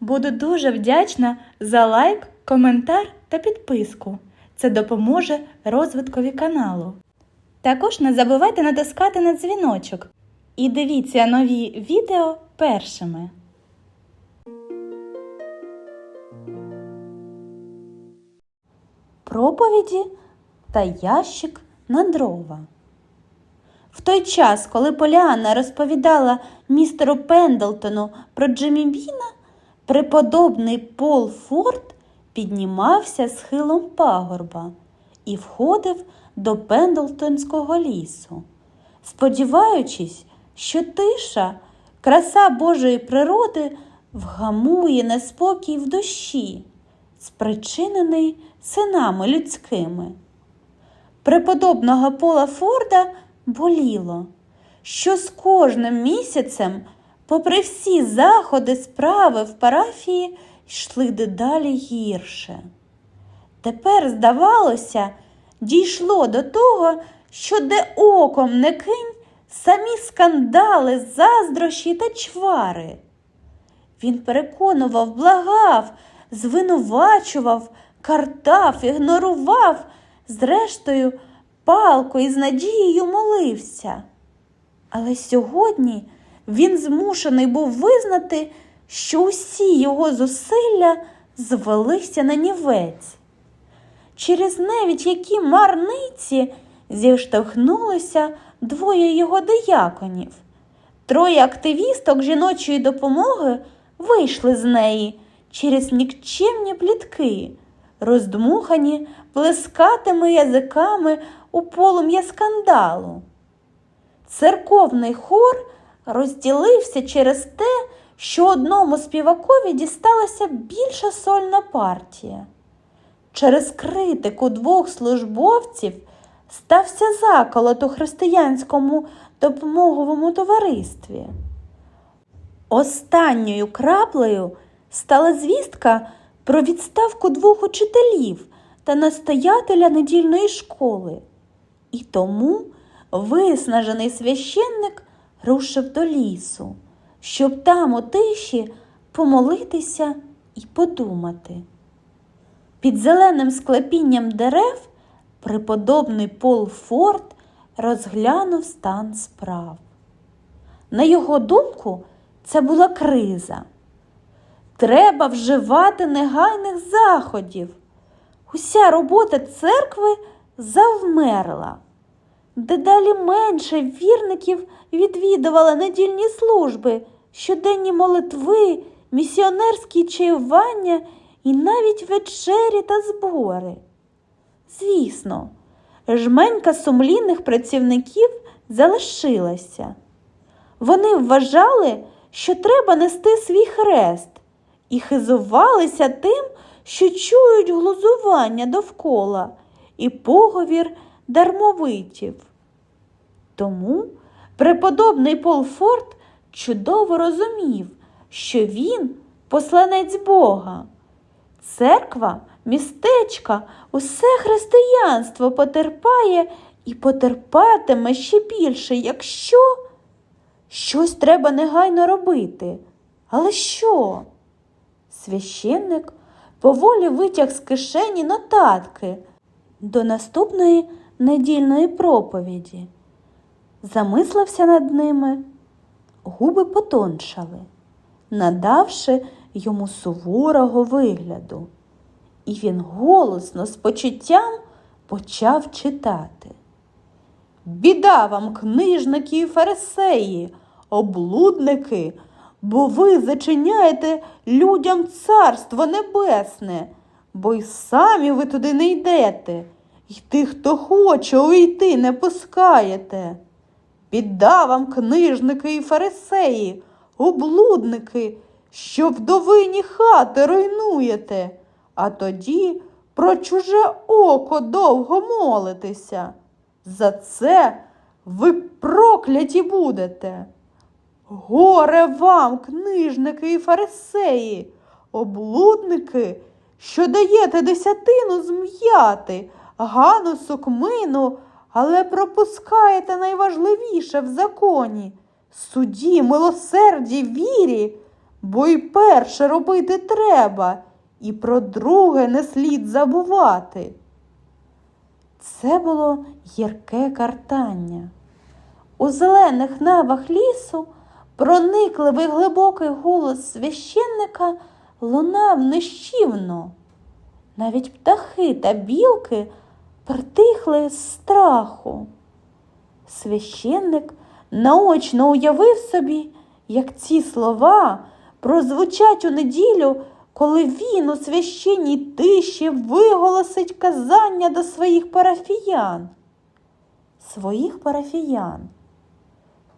Буду дуже вдячна за лайк, коментар та підписку. Це допоможе розвиткові каналу. Також не забувайте натискати на дзвіночок і дивіться нові відео першими. Проповіді та ящик на дрова. В той час, коли Поліанна розповідала містеру Пендлтону про Джиммі Біна, преподобний Пол Форд піднімався схилом пагорба і входив до Пендлтонського лісу, сподіваючись, що тиша, краса Божої природи вгамує неспокій в душі, спричинений синами людськими. Преподобного Пола Форда боліло, що з кожним місяцем, попри всі заходи справи в парафії, йшли дедалі гірше. Тепер, здавалося, дійшло до того, що де оком не кинь самі скандали, заздрощі та чвари. Він переконував, благав, звинувачував, картав, ігнорував, зрештою, палко і з надією молився. Але сьогодні він змушений був визнати, що усі його зусилля звелися на нівець. Через навіть які марниці зіштовхнулися двоє його дияконів. Троє активісток жіночої допомоги вийшли з неї через нікчемні плітки, роздмухані плескатими язиками у полум'я скандалу. Церковний хор розділився через те, що одному співакові дісталася більша сольна партія. Через критику двох службовців стався заколот у християнському допомоговому товаристві. Останньою краплею стала звістка про відставку двох учителів та настоятеля недільної школи. І тому виснажений священник рушив до лісу, щоб там у тиші помолитися і подумати. Під зеленим склепінням дерев преподобний Пол Форд розглянув стан справ. На його думку, це була криза. Треба вживати негайних заходів. Уся робота церкви завмерла. Дедалі менше вірників відвідували недільні служби, щоденні молитви, місіонерські чаювання і навіть вечері та збори. Звісно, жменька сумлінних працівників залишилася. Вони вважали, що треба нести свій хрест, і хизувалися тим, що чують глузування довкола і поговір дармовитів. Тому преподобний Пол Форд чудово розумів, що він посланець Бога. Церква, містечка, усе християнство потерпає і потерпатиме ще більше, якщо щось треба негайно робити. Але що? Священник поволі витяг з кишені нотатки до наступної недільної проповіді. Замислився над ними, губи потоншали, надавши йому суворого вигляду. І він голосно з почуттям почав читати. Біда вам, книжники і фарисеї, облудники, бо ви зачиняєте людям царство небесне, бо й самі ви туди не йдете, і тих, хто хоче уйти, не пускаєте. Біда вам, книжники і фарисеї, облудники, що вдовині хати руйнуєте, а тоді про чуже око довго молитеся. За це ви прокляті будете. Горе вам, книжники і фарисеї, облудники, що даєте десятину зм'яти, гану сукмину, але пропускаєте найважливіше в законі суді, милосерді, вірі, бо й перше робити треба, і про друге не слід забувати. Це було гірке картання. У зелених навах лісу проникливий глибокий голос священника лунав нищівно. Навіть птахи та білки притихли з страху. Священник наочно уявив собі, як ці слова прозвучать у неділю, коли він у священній тиші виголосить казання до своїх парафіян. Своїх парафіян.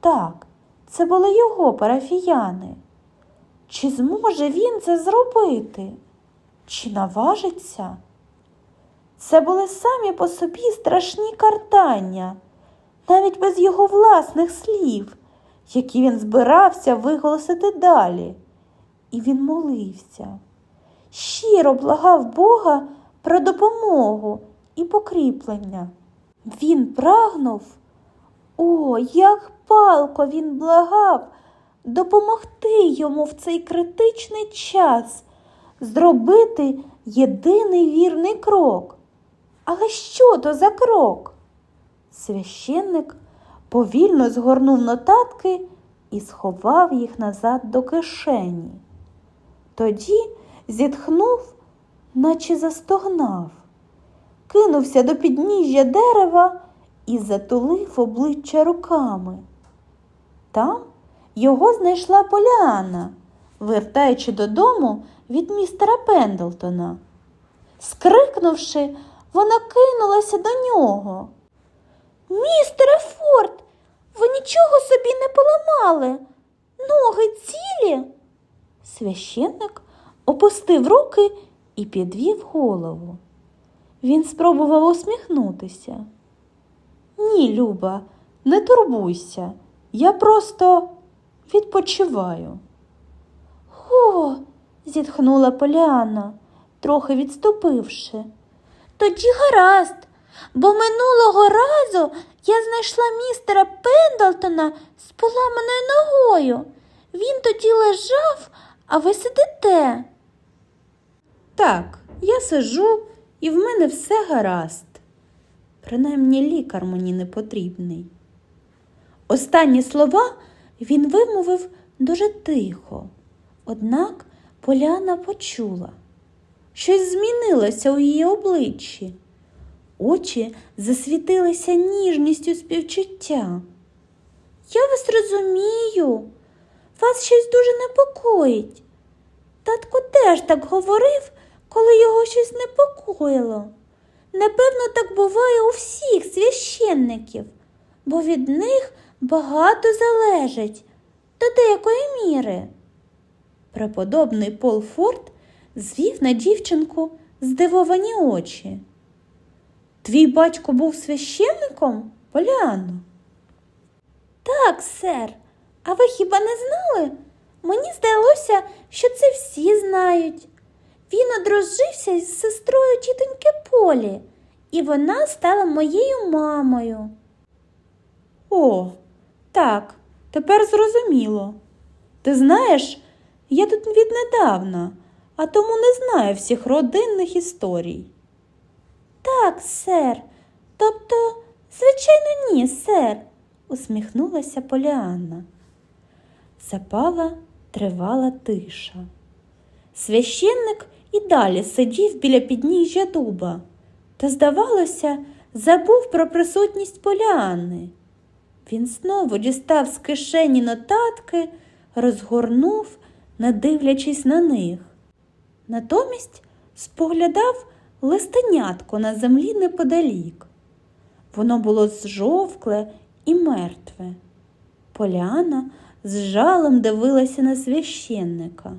Так, це були його парафіяни. Чи зможе він це зробити? Чи наважиться? Це були самі по собі страшні картання, навіть без його власних слів, які він збирався виголосити далі. І він молився, щиро благав Бога про допомогу і покріплення. Він прагнув, о, як палко він благав допомогти йому в цей критичний час зробити єдиний вірний крок. Але що то за крок? Священник повільно згорнув нотатки і сховав їх назад до кишені. Тоді зітхнув, наче застогнав, кинувся до підніжжя дерева і затулив обличчя руками. Там його знайшла Поліанна, вертаючи додому від містера Пендлтона. Скрикнувши, вона кинулася до нього. Містере Форд, ви нічого собі не поламали. Ноги цілі. Священник опустив руки і підвів голову. Він спробував усміхнутися. Ні, Люба, не турбуйся. Я просто відпочиваю. О, зітхнула Поліанна, трохи відступивши. Тоді гаразд, бо минулого разу я знайшла містера Пендлтона з поламаною ногою. Він тоді лежав, а ви сидите. Так, я сижу і в мене все гаразд. Принаймні лікар мені не потрібний. Останні слова він вимовив дуже тихо, однак Поляна почула. Щось змінилося у її обличчі. Очі засвітилися ніжністю співчуття. Я вас розумію, вас щось дуже непокоїть. Татко теж так говорив, коли його щось непокоїло. Напевно, так буває у всіх священників, бо від них багато залежить до деякої міри. Преподобний Пол Форд звів на дівчинку здивовані очі. Твій батько був священником, Поляно? Так, сер. А ви хіба не знали? Мені здалося, що це всі знають. Він одружився з сестрою тітоньки Полі, і вона стала моєю мамою. О, так, тепер зрозуміло. Ти знаєш, я тут віднедавна, а тому не знаю всіх родинних історій. Так, сер. Тобто, звичайно, ні, сер, усміхнулася Поліанна. Запала тривала тиша. Священник і далі сидів біля підніжжя дуба та, здавалося, забув про присутність Поліанни. Він знову дістав з кишені нотатки, розгорнув, не дивлячись на них. Натомість споглядав листенятко на землі неподалік. Воно було зжовкле і мертве. Поляна з жалем дивилася на священника.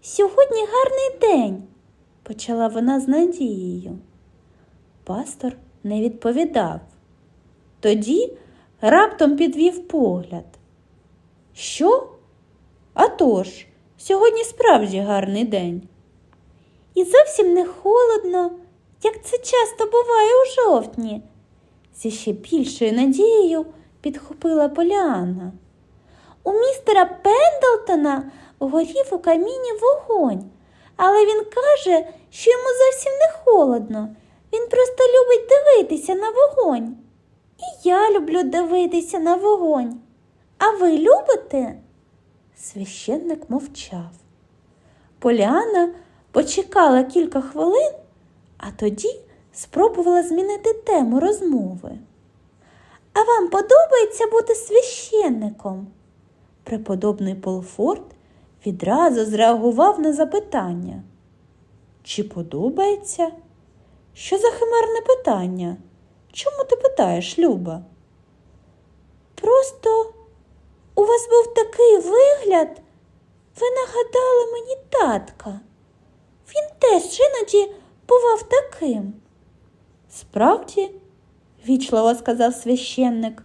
Сьогодні гарний день, почала вона з надією. Пастор не відповідав. Тоді раптом підвів погляд. Що? А тож, сьогодні справді гарний день. І зовсім не холодно, як це часто буває у жовтні. Зі ще більшою надією підхопила Поліанна. У містера Пендлтона горів у каміні вогонь, але він каже, що йому зовсім не холодно. Він просто любить дивитися на вогонь. І я люблю дивитися на вогонь. А ви любите? Священник мовчав. Поляна почекала кілька хвилин, а тоді спробувала змінити тему розмови. А вам подобається бути священником? Преподобний Полфорд відразу зреагував на запитання. Чи подобається? Що за химерне питання? Чому ти питаєш, Люба? Просто у вас був такий вигляд. Ви нагадали мені татка. Він теж іноді бував таким. Справді, вічливо сказав священник,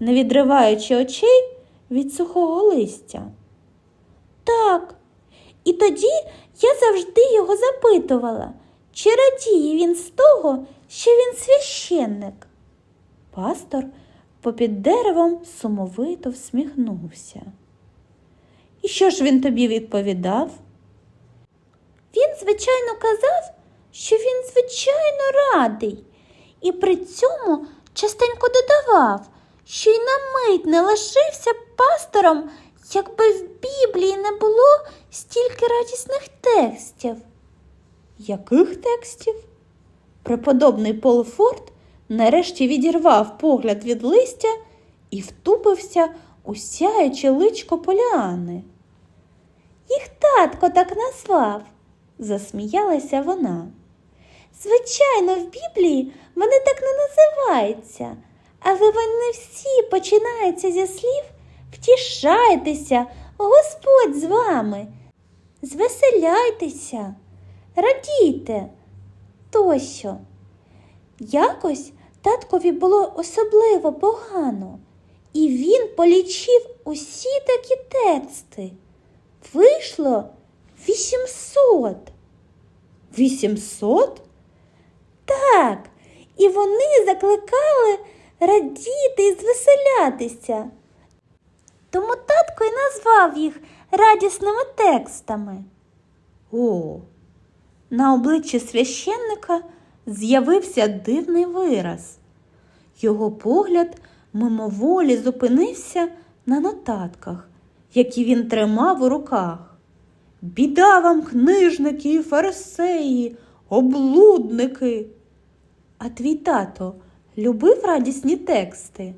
не відриваючи очей від сухого листя. Так, і тоді я завжди його запитувала, чи радіє він з того, що він священник. Пастор попід деревом сумовито всміхнувся. І що ж він тобі відповідав? Він, звичайно, казав, що він звичайно радий, і при цьому частенько додавав, що й на мить не лишився пастором, якби в Біблії не було стільки радісних текстів. Яких текстів? Преподобний Полфорд нарешті відірвав погляд від листя і втупився у сяюче личко Поліани. Їх татко так назвав, засміялася вона. Звичайно, в Біблії вони так не називаються, але вони всі починаються зі слів Втішайтеся, Господь з вами, звеселяйтеся, радійте тощо. Якось таткові було особливо погано, і він полічив усі такі тексти. Вийшло вісімсот. Вісімсот? Так, і вони закликали радіти і звеселятися. Тому татко й назвав їх радісними текстами. О, на обличчі священника з'явився дивний вираз. Його погляд мимоволі зупинився на нотатках, які він тримав у руках. Біда вам, книжники і фарисеї, облудники. А твій тато любив радісні тексти?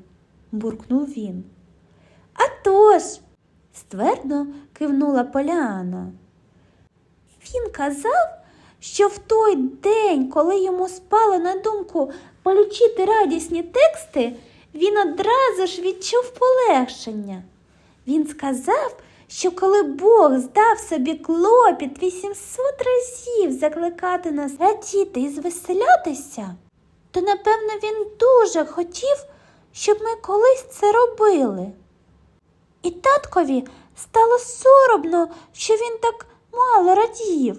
буркнув він. «А тож!» – ствердно кивнула Поляна. Він казав, що в той день, коли йому спало на думку полічити радісні тексти, він одразу ж відчув полегшення. Він сказав, що коли Бог здав собі клопіт 800 разів закликати нас радіти і звеселятися, то, напевно, він дуже хотів, щоб ми колись це робили. І таткові стало соромно, що він так мало радів.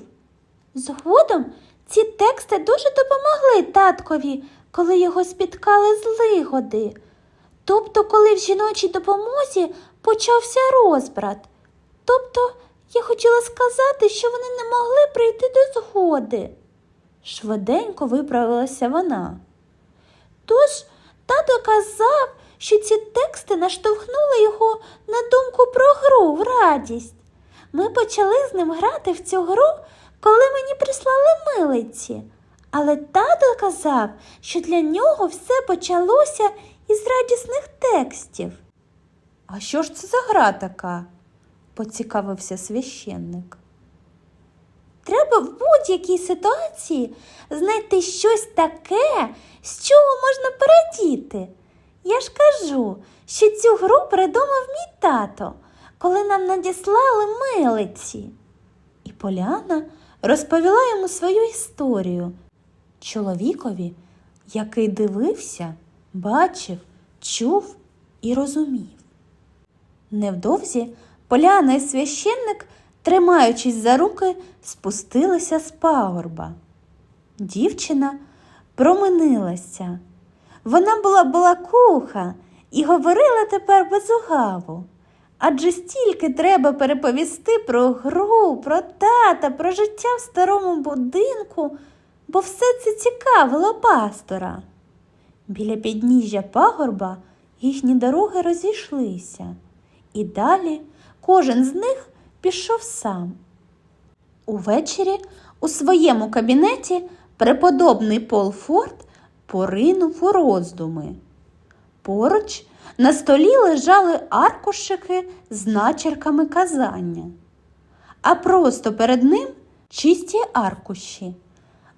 Згодом ці тексти дуже допомогли таткові, коли його спіткали злигоди. Тобто, коли в жіночій допомозі почався розбрат. Тобто, я хотіла сказати, що вони не могли прийти до згоди. Швиденько виправилася вона. Тож тато казав, що ці тексти наштовхнули його на думку про гру в радість. Ми почали з ним грати в цю гру, коли мені прислали милиці. Але тато казав, що для нього все почалося із радісних текстів. А що ж це за гра така? поцікавився священник. Треба в будь-якій ситуації знайти щось таке, з чого можна порадіти. Я ж кажу, що цю гру придумав мій тато, коли нам надіслали милиці. І Поляна розповіла йому свою історію чоловікові, який дивився, бачив, чув і розумів. Невдовзі Поляна і священник, тримаючись за руки, спустилися з пагорба. Дівчина променилася. Вона була балакуха і говорила тепер без угаву, Адже стільки треба переповісти про гру, про тата, про життя в старому будинку, бо все це цікавило пастора. Біля підніжжя пагорба їхні дороги розійшлися, і далі кожен з них пішов сам. Увечері у своєму кабінеті преподобний Пол Форд поринув у роздуми. Поруч на столі лежали аркушики з начерками казання, а просто перед ним чисті аркуші,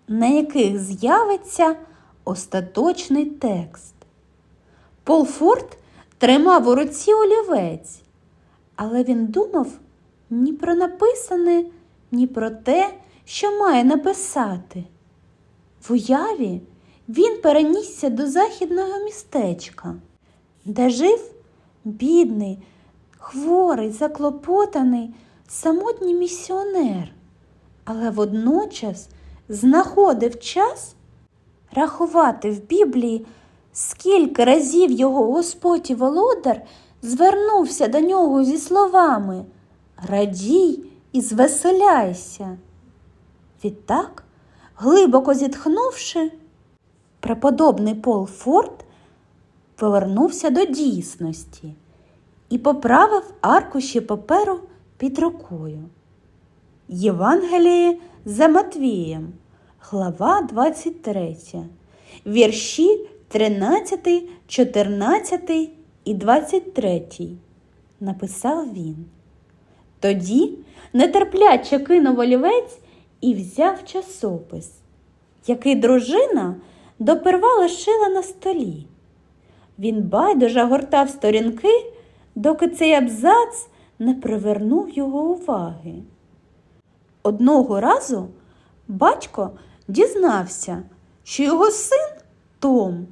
на яких з'явиться остаточний текст. Пол Форд тримав у руці олівець, але він думав ні про написане, ні про те, що має написати. В уяві він перенісся до західного містечка, де жив бідний, хворий, заклопотаний, самотній місіонер, але водночас знаходив час рахувати в Біблії, скільки разів його Господь і володар звернувся до нього зі словами Радій і звеселяйся. Відтак, глибоко зітхнувши, преподобний Пол Форд повернувся до дійсності і поправив аркуші паперу під рукою. Євангеліє за Матвієм, глава 23, вірші 13, 14 і 23, написав він. Тоді нетерпляче кинув олівець і взяв часопис, який дружина доперва лишила на столі. Він байдуже гортав сторінки, доки цей абзац не привернув його уваги. Одного разу батько дізнався, що його син Том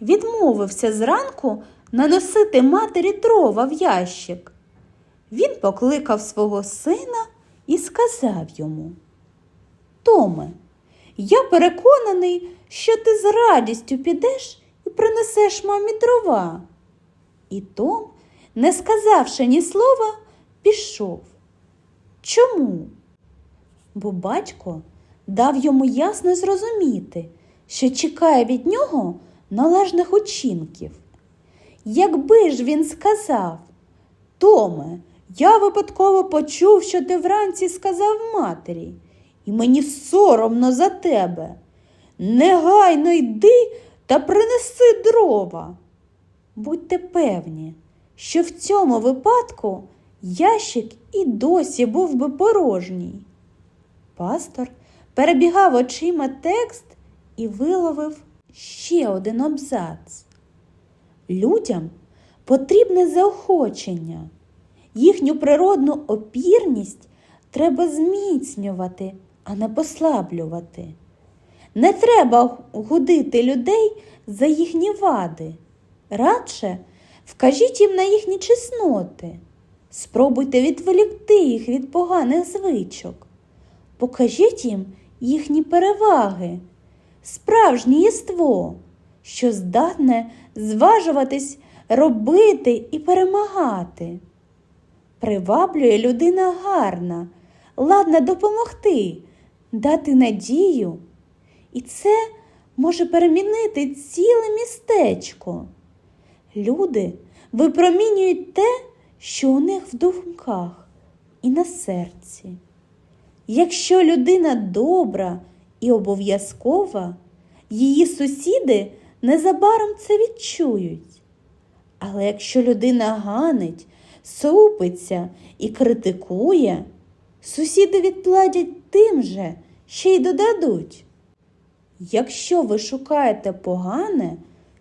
відмовився зранку наносити матері дрова в ящик. Він покликав свого сина і сказав йому: Томе, я переконаний, що ти з радістю підеш принесеш мамі дрова. І Том, не сказавши ні слова, пішов. Чому? Бо батько дав йому ясно зрозуміти, що чекає від нього належних учинків. Якби ж він сказав, Томе, я випадково почув, що ти вранці сказав матері, і мені соромно за тебе. Негайно йди та принеси дрова. Будьте певні, що в цьому випадку ящик і досі був би порожній. Пастор перебігав очима текст і виловив ще один абзац. Людям потрібне заохочення. Їхню природну опірність треба зміцнювати, а не послаблювати. Не треба гудити людей за їхні вади. Радше вкажіть їм на їхні чесноти. Спробуйте відволікти їх від поганих звичок. Покажіть їм їхні переваги, справжнє єство, що здатне зважуватись, робити і перемагати. Приваблює людина гарна, ладна допомогти, дати надію. І це може перемінити ціле містечко. Люди випромінюють те, що у них в думках і на серці. Якщо людина добра і обов'язкова, її сусіди незабаром це відчують. Але якщо людина ганить, супиться і критикує, сусіди відплатять тим же, ще й додадуть. Якщо ви шукаєте погане,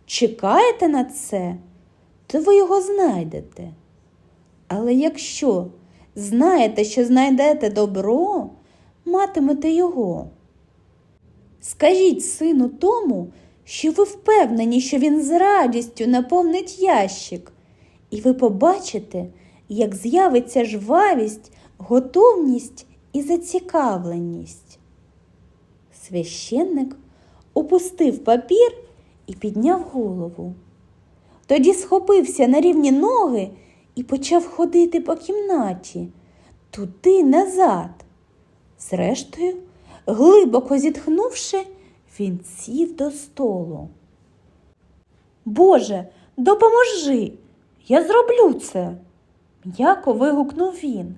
чекаєте на це, то ви його знайдете. Але якщо знаєте, що знайдете добро, матимете його. Скажіть сину тому, що ви впевнені, що він з радістю наповнить ящик, і ви побачите, як з'явиться жвавість, готовність і зацікавленість. Священник опустив папір і підняв голову. Тоді схопився на рівні ноги і почав ходити по кімнаті, туди назад. Зрештою, глибоко зітхнувши, він сів до столу. Боже, допоможи! Я зроблю це. М'яко вигукнув він.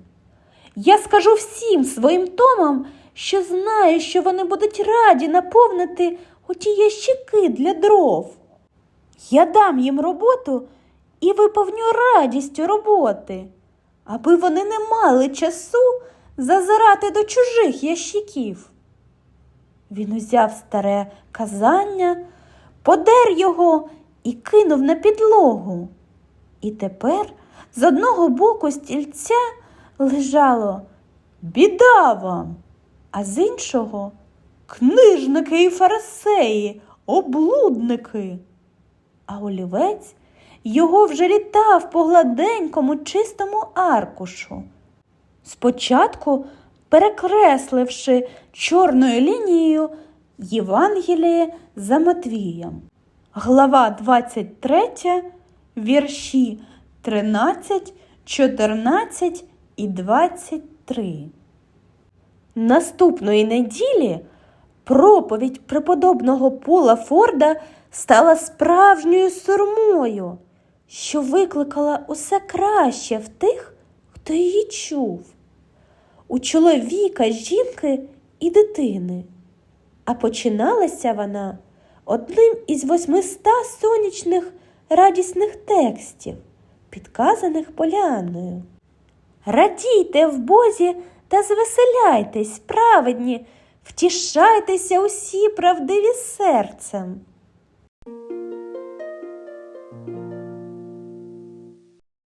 Я скажу всім своїм томам, що знаю, що вони будуть раді наповнити оті ящики для дров. Я дам їм роботу і виповню радістю роботи, аби вони не мали часу зазирати до чужих ящиків. Він узяв старе казання, подер його і кинув на підлогу. І тепер з одного боку стільця лежало біда вам, а з іншого книжники і фарисеї, облудники. А олівець його вже літав по гладенькому чистому аркушу. Спочатку перекресливши чорною лінією Євангеліє за Матвієм. Глава 23, вірші 13, 14 і 23. Наступної неділі проповідь преподобного Пола Форда стала справжньою сурмою, що викликала усе краще в тих, хто її чув, у чоловіка, жінки і дитини. А починалася вона одним із восьмиста сонячних радісних текстів, підказаних Поляною. Радійте в Бозі та звеселяйтесь, праведні, втішайтеся усі правдиві серцем.